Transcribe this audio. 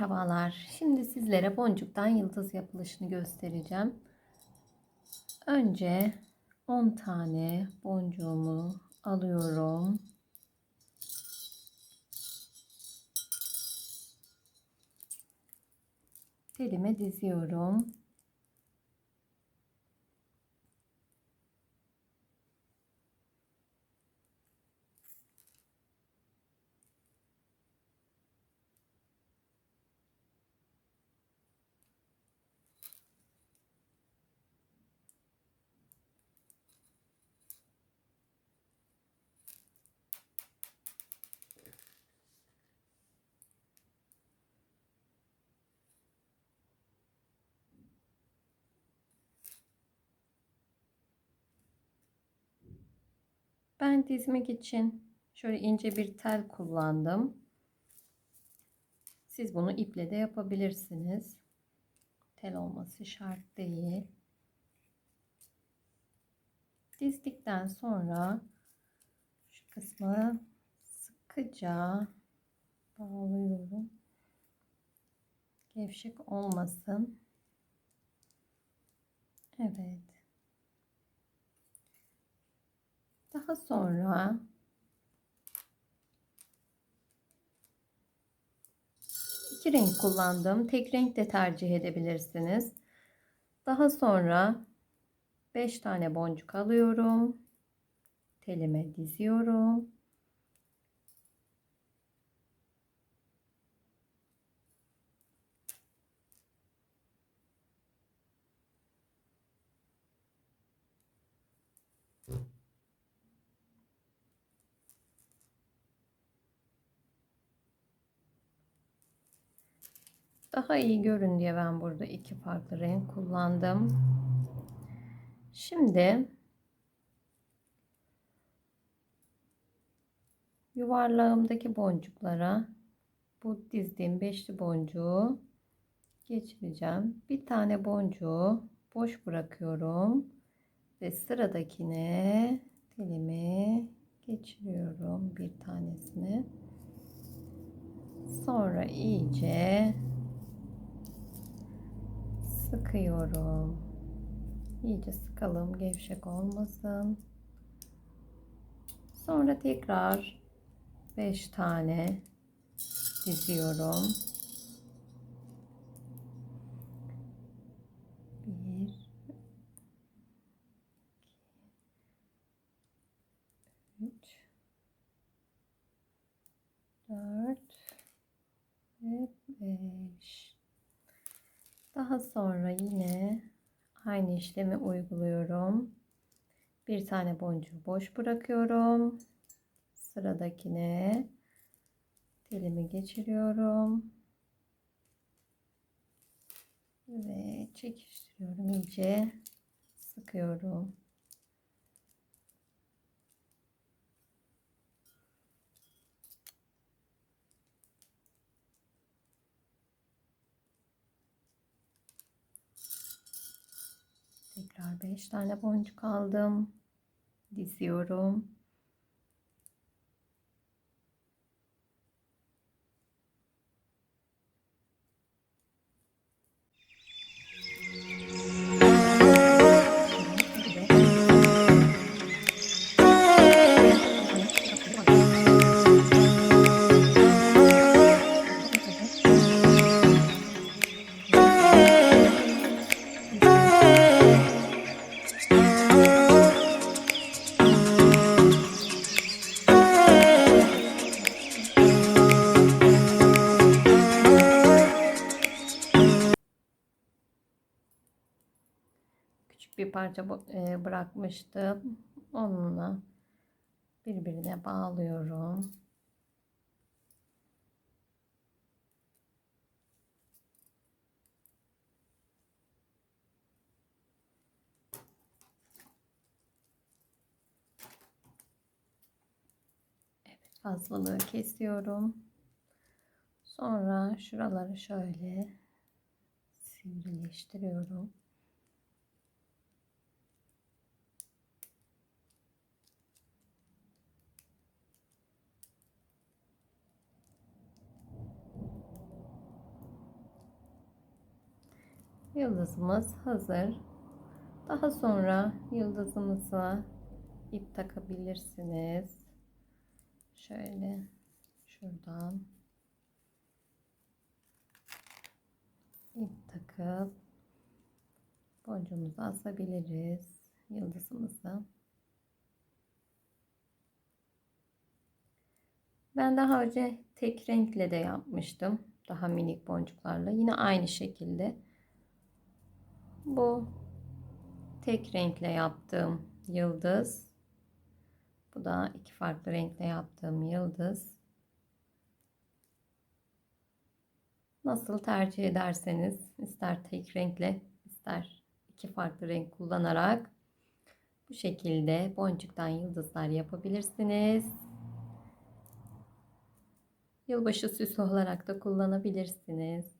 Merhabalar. Şimdi sizlere boncuktan yıldız yapılışını göstereceğim. Önce 10 tane boncuğumu alıyorum. Telime diziyorum. Ben dizmek için şöyle ince bir tel kullandım. Siz bunu iple de yapabilirsiniz. Tel olması şart değil. Dizdikten sonra şu kısmı sıkıca bağlıyorum. Gevşek olmasın. Evet. Daha sonra iki renk kullandım. Tek renk de tercih edebilirsiniz. Daha sonra 5 tane boncuk alıyorum. Telime diziyorum. Daha iyi görün diye ben burada iki farklı renk kullandım. Şimdi yuvarlağımdaki boncuklara bu dizdiğim beşli boncuğu geçireceğim. Bir tane boncuğu boş bırakıyorum ve sıradakine telimi geçiriyorum bir tanesini. Sonra iyice sıkıyorum. İyice sıkalım gevşek olmasın. Sonra tekrar 5 tane diziyorum. 1 3 4 ve 5 daha sonra yine aynı işlemi uyguluyorum. Bir tane boncuğu boş bırakıyorum. Sıradakine telimi geçiriyorum. Ve çekiştiriyorum iyice sıkıyorum. Tekrar 5 tane boncuk aldım. Diziyorum. Bir parça e, bırakmıştım. Onunla birbirine bağlıyorum. Evet, fazlalığı kesiyorum. Sonra şuraları şöyle sivrileştiriyorum. Yıldızımız hazır. Daha sonra yıldızımıza ip takabilirsiniz. Şöyle şuradan ip takıp boncuğumuzu asabiliriz yıldızımızı. Ben daha önce tek renkle de yapmıştım. Daha minik boncuklarla. Yine aynı şekilde. Bu tek renkle yaptığım yıldız. Bu da iki farklı renkle yaptığım yıldız. Nasıl tercih ederseniz ister tek renkle ister iki farklı renk kullanarak bu şekilde boncuktan yıldızlar yapabilirsiniz. Yılbaşı süsü olarak da kullanabilirsiniz.